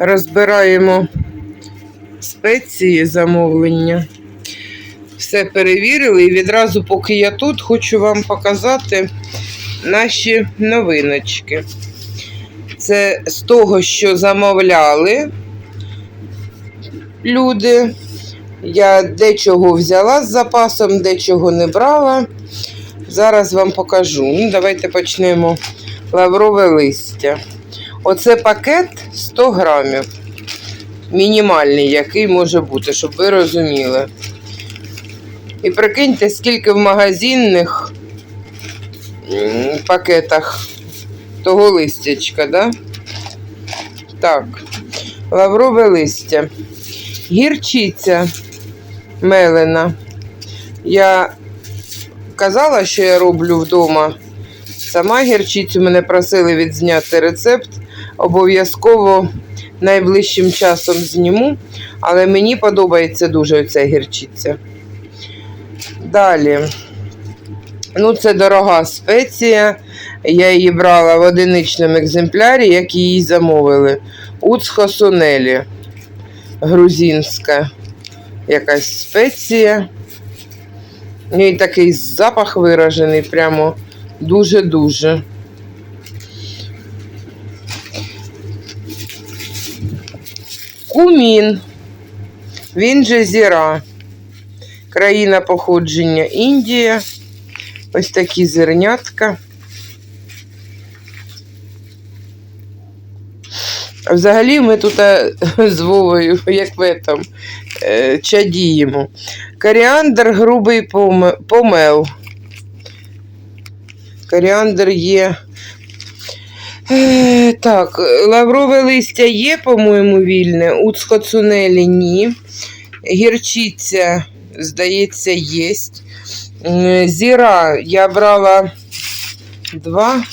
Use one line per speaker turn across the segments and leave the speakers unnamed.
Розбираємо спеції замовлення. Все перевірили і відразу, поки я тут, хочу вам показати наші новиночки. Це з того, що замовляли люди. Я дечого взяла з запасом, дечого не брала. Зараз вам покажу. Ну, давайте почнемо лаврове листя. Оце пакет 100 грамів. Мінімальний, який може бути, щоб ви розуміли. І прикиньте, скільки в магазинних пакетах того листячка, да? Так, лаврове листя. Гірчиця мелена. Я казала, що я роблю вдома. Сама гірчицю мене просили відзняти рецепт. Обов'язково найближчим часом зніму, але мені подобається дуже ця гірчиця. Далі. Ну, це дорога спеція. Я її брала в одиничному екземплярі, як її замовили. Уцхо Сунелі. Грузинська якась спеція. У неї такий запах виражений, прямо дуже-дуже. Кумін. Він же зіра. Країна походження Індія. Ось такі зернятка. Взагалі ми тут е, з Вовою, як в этом, е, чадіємо. Коріандр грубий помел. Коріандр є. Е, Так, лаврове листя є, по-моєму, вільне. Уцхоцунелі ні. Гірчиця, здається, є. Зіра я брала два.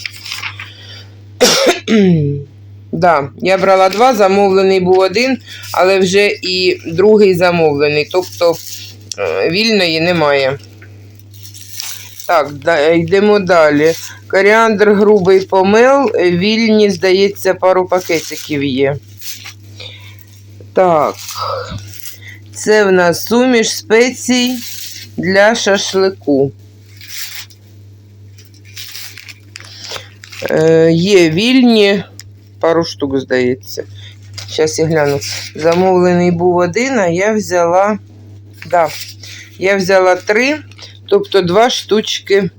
да, я брала два, замовлений був один, але вже і другий замовлений. Тобто е, вільної немає. Так, йдемо далі. Коріандр грубий помел, е, вільні, здається, пару пакетиків є. Так. Це в нас суміш спецій для шашлику. Е, є вільні, пару штук, здається. Зараз я гляну. Замовлений був один, а я взяла. Да, я взяла три, тобто два штучки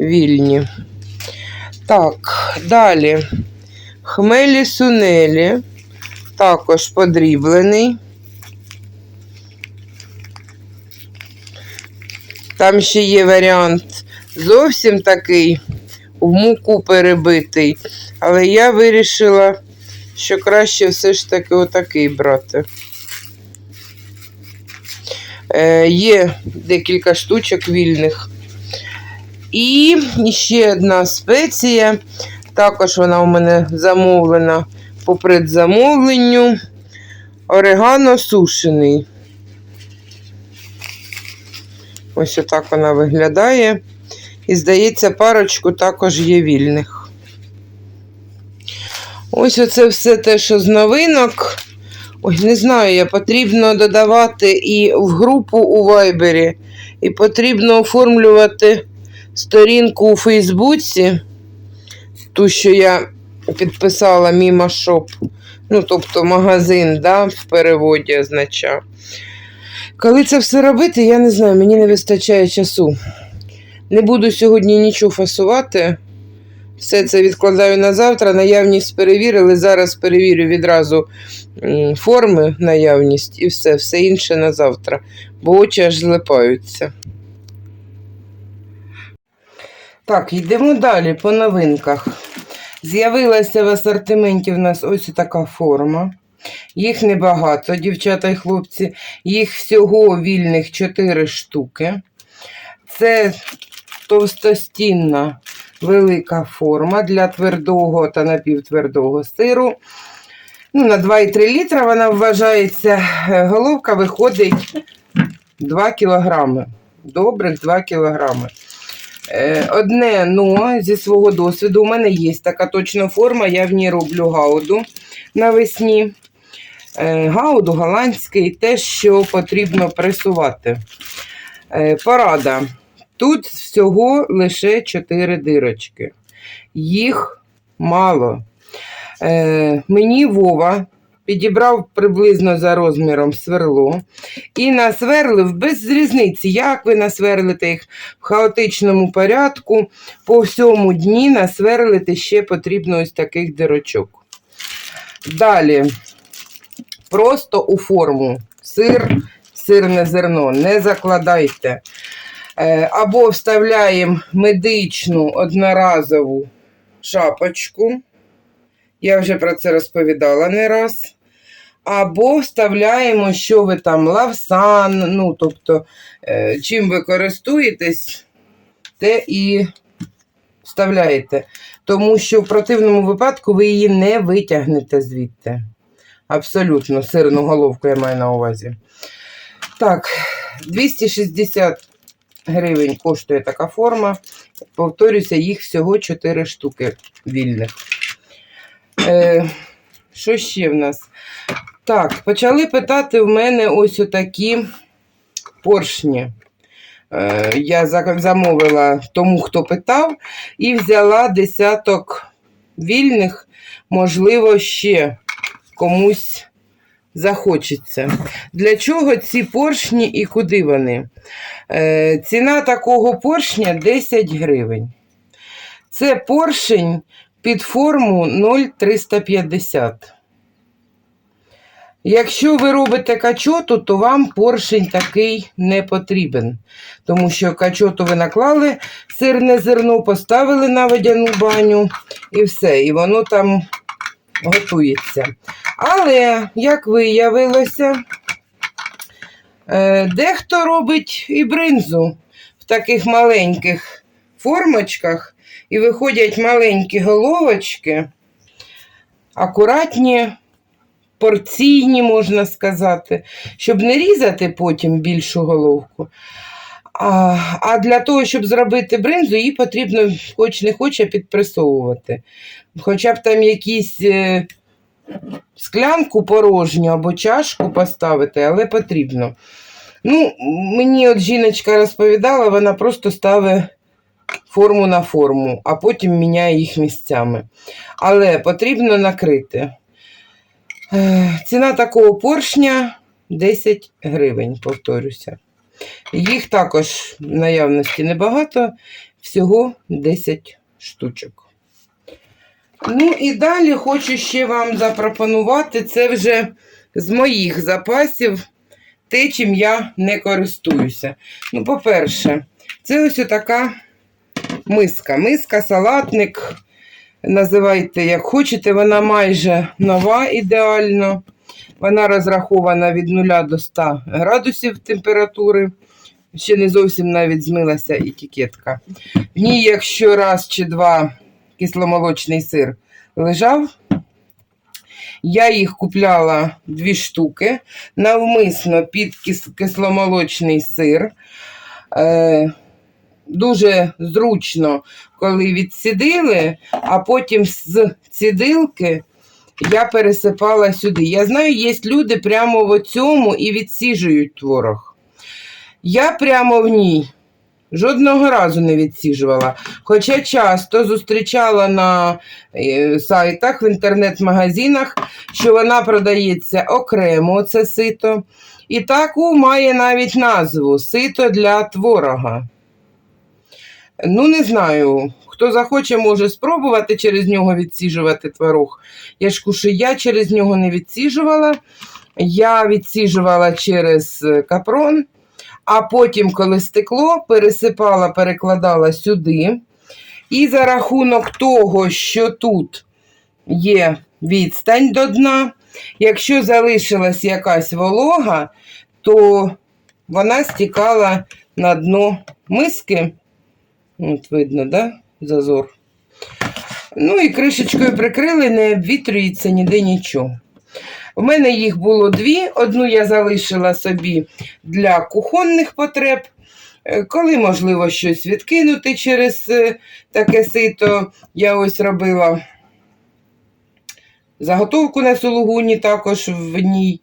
вільні. Так, далі. Хмелі сунелі, також подріблений. Там ще є варіант зовсім такий в муку перебитий. Але я вирішила, що краще все ж таки отакий брати. Е, є декілька штучок вільних. І ще одна спеція. Також вона у мене замовлена по предзамовленню. Орегано сушений. Ось отак вона виглядає. І, здається, парочку також є вільних. Ось оце все те, що з новинок. Ой, не знаю, я потрібно додавати і в групу у Вайбері, і потрібно оформлювати сторінку у Фейсбуці, ту, що я підписала Міма Шоп. Ну, тобто магазин, да, в переводі означав. Коли це все робити, я не знаю, мені не вистачає часу. Не буду сьогодні нічого фасувати. Все це відкладаю на завтра. Наявність перевірили. Зараз перевірю відразу форми, наявність і все, все інше на завтра, бо очі аж злипаються. Так, йдемо далі по новинках. З'явилася в асортименті в нас ось така форма. Їх небагато, дівчата і хлопці. Їх всього вільних 4 штуки. Це товстостінна велика форма для твердого та напівтвердого сиру. Ну, на 2,3 літра вона вважається. Е, Головка виходить 2 кілограми. Добрих 2 кілограми. Е, Одне, ну, зі свого досвіду, у мене є така точна форма, я в ній роблю гауду навесні. Е, Гауду голландський, те, що потрібно пресувати. Порада. Тут всього лише 4 дирочки. Їх мало. Е, Мені Вова підібрав приблизно за розміром сверло і насверлив без різниці, як ви насверлите їх в хаотичному порядку. По всьому дні насверлити ще потрібно ось таких дирочок. Далі, просто у форму сир, сирне зерно, не закладайте. Е, Або вставляємо медичну одноразову шапочку. Я вже про це розповідала не раз. Або вставляємо, що ви там, лавсан, ну, тобто, е, чим ви користуєтесь, те і вставляєте. Тому що в противному випадку ви її не витягнете звідти. Абсолютно, сирну головку я маю на увазі. Так, 260 гривень коштує така форма. Повторюся, їх всього 4 штуки вільних. Е, що ще в нас? Так, почали питати в мене ось отакі поршні. Е, я замовила тому, хто питав, і взяла десяток вільних, можливо, ще комусь захочеться. Для чого ці поршні і куди вони? Е, ціна такого поршня 10 гривень. Це поршень під форму 0,350. Якщо ви робите качоту, то вам поршень такий не потрібен. Тому що качоту ви наклали сирне зерно, поставили на водяну баню і все, і воно там готується. Але, як виявилося, е, дехто робить і бринзу в таких маленьких формочках, і виходять маленькі головочки, акуратні, порційні, можна сказати, щоб не різати потім більшу головку. А, для того, щоб зробити бринзу, її потрібно, хоч не хоче, підпресовувати. Хоча б там якісь е, склянку порожню або чашку поставити, але потрібно. Ну, мені от жіночка розповідала, вона просто ставить форму на форму, а потім міняє їх місцями. Але потрібно накрити. Е, Ціна такого поршня 10 гривень, повторюся. Їх також в наявності небагато, всього 10 штучок. Ну і далі хочу ще вам запропонувати це вже з моїх запасів, те, чим я не користуюся. Ну, по-перше, це ось така миска. Миска, салатник. Називайте, як хочете, вона майже нова ідеально. Вона розрахована від 0 до 100 градусів температури. Ще не зовсім навіть змилася етикетка. В ній, якщо раз чи два кисломолочний сир лежав, я їх купляла дві штуки навмисно під кисломолочний сир. Е, дуже зручно, коли відсідили, а потім з цідилки я пересипала сюди. Я знаю, є люди прямо в цьому і відсіжують творог. Я прямо в ній жодного разу не відсіжувала. Хоча часто зустрічала на е, сайтах, в інтернет-магазинах, що вона продається окремо, це сито. І таку має навіть назву сито для творога. Ну, не знаю. Хто захоче, може спробувати через нього відсіжувати творог. Я ж кушу, я через нього не відсіжувала. Я відсіжувала через е, капрон, а потім, коли стекло, пересипала, перекладала сюди. І за рахунок того, що тут є відстань до дна, якщо залишилась якась волога, то вона стікала на дно миски. От видно, да? Зазор. Ну і кришечкою прикрили, не обвітрюється ніде нічого. У мене їх було дві. Одну я залишила собі для кухонних потреб. Е, Коли можливо щось відкинути через е, таке сито, я ось робила заготовку на сулугуні також в ній.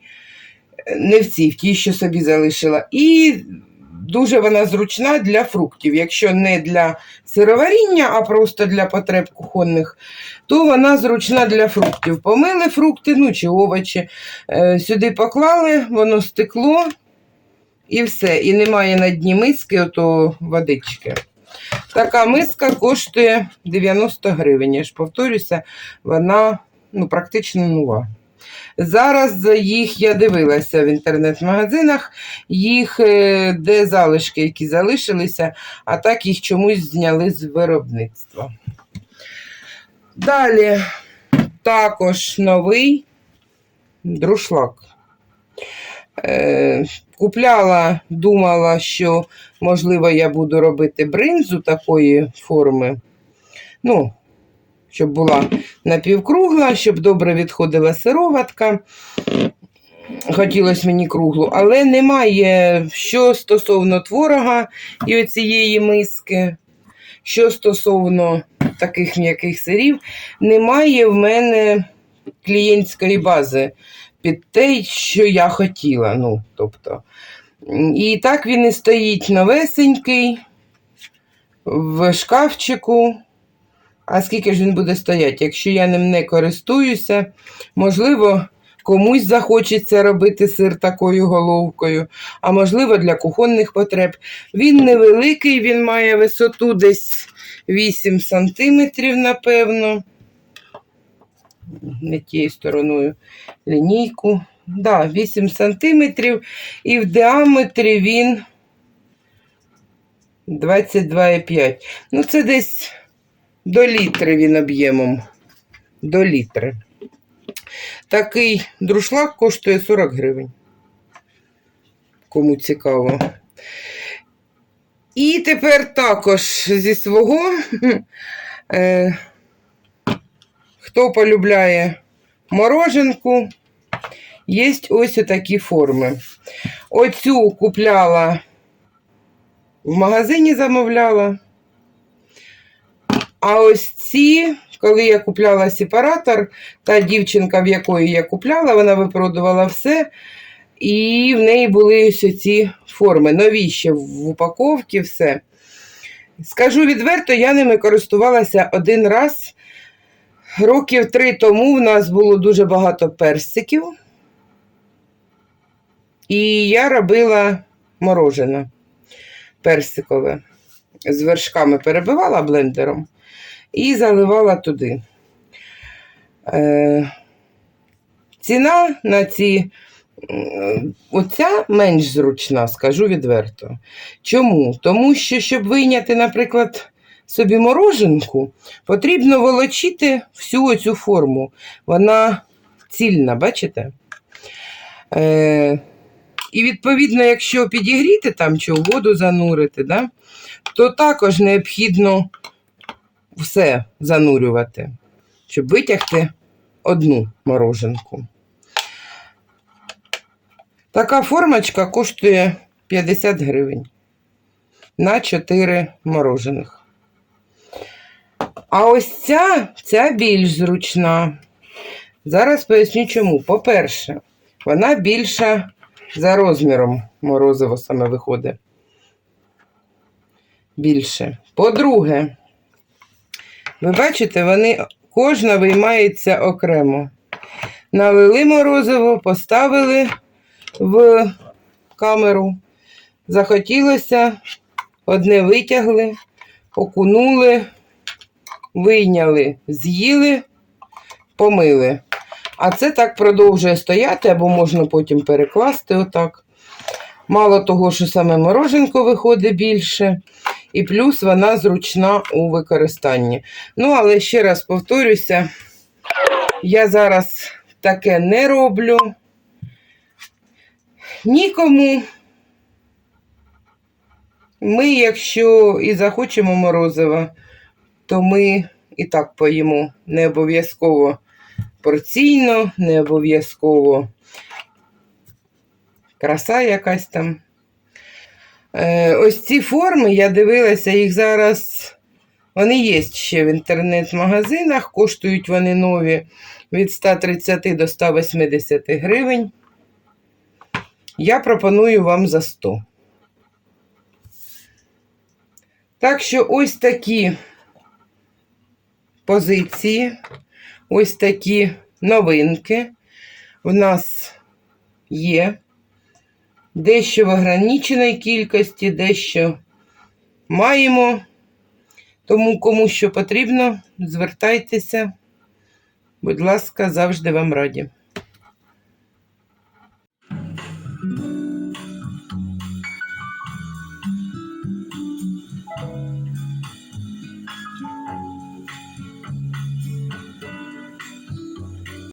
Е, Не в цій, в тій, що собі залишила. І дуже вона зручна для фруктів. Якщо не для сироваріння, а просто для потреб кухонних, то вона зручна для фруктів. Помили фрукти, ну чи овочі. е, Сюди поклали, воно стекло і все. І немає на дні миски ото водички. Така миска коштує 90 гривень. Я ж повторюся, вона ну, практично нова. Зараз їх я дивилася в інтернет-магазинах, їх е, де залишки, які залишилися, а так їх чомусь зняли з виробництва. Далі також новий друшлак. Е, купляла, думала, що, можливо, я буду робити бринзу такої форми. Ну, щоб була напівкругла, щоб добре відходила сироватка. Хотілося мені круглу, але немає що стосовно творога і оцієї миски, що стосовно таких м'яких сирів, немає в мене клієнтської бази під те, що я хотіла. Ну, тобто. І так він і стоїть новесенький в шкафчику. А скільки ж він буде стояти? Якщо я ним не користуюся, можливо, комусь захочеться робити сир такою головкою, а можливо, для кухонних потреб. Він невеликий, він має висоту десь 8 сантиметрів, напевно. Не тією стороною лінійку. Да, 8 сантиметрів, і в діаметрі він 22,5. Ну, це десь до літри він об'ємом. До літри. Такий друшлак коштує 40 гривень. Кому цікаво. І тепер також зі свого. Е, хто полюбляє мороженку, є ось такі форми. Оцю купляла в магазині замовляла. А ось ці, коли я купляла сепаратор, та дівчинка, в якої я купляла, вона випродувала все. І в неї були ось ці форми. Нові ще в упаковці, все. Скажу відверто, я ними користувалася один раз. Років три тому в нас було дуже багато персиків. І я робила морожене персикове. З вершками перебивала блендером і заливала туди. Е, ціна на ці, оця менш зручна, скажу відверто. Чому? Тому що, щоб вийняти, наприклад, собі мороженку, потрібно волочити всю оцю форму. Вона цільна, бачите? Е, і відповідно, якщо підігріти там чи в воду занурити, да, то також необхідно все занурювати, щоб витягти одну мороженку. Така формочка коштує 50 гривень на 4 морожених. А ось ця, ця більш зручна. Зараз поясню чому. По-перше, вона більша за розміром морозиво саме виходить. Більше. По-друге, ви бачите, вони кожна виймається окремо. Налили морозиво, поставили в камеру. Захотілося, одне витягли, окунули, вийняли, з'їли, помили. А це так продовжує стояти, або можна потім перекласти отак. Мало того, що саме мороженко виходить більше, і плюс вона зручна у використанні. Ну, але ще раз повторюся, я зараз таке не роблю. Нікому. Ми, якщо і захочемо морозива, то ми і так поїмо. Не обов'язково порційно, не обов'язково краса якась там. Е, ось ці форми, я дивилася, їх зараз. Вони є ще в інтернет-магазинах, коштують вони нові від 130 до 180 гривень. Я пропоную вам за 100. Так що ось такі позиції, ось такі новинки в нас є. Дещо в ограниченій кількості, дещо маємо. Тому кому що потрібно, звертайтеся. Будь ласка, завжди вам раді.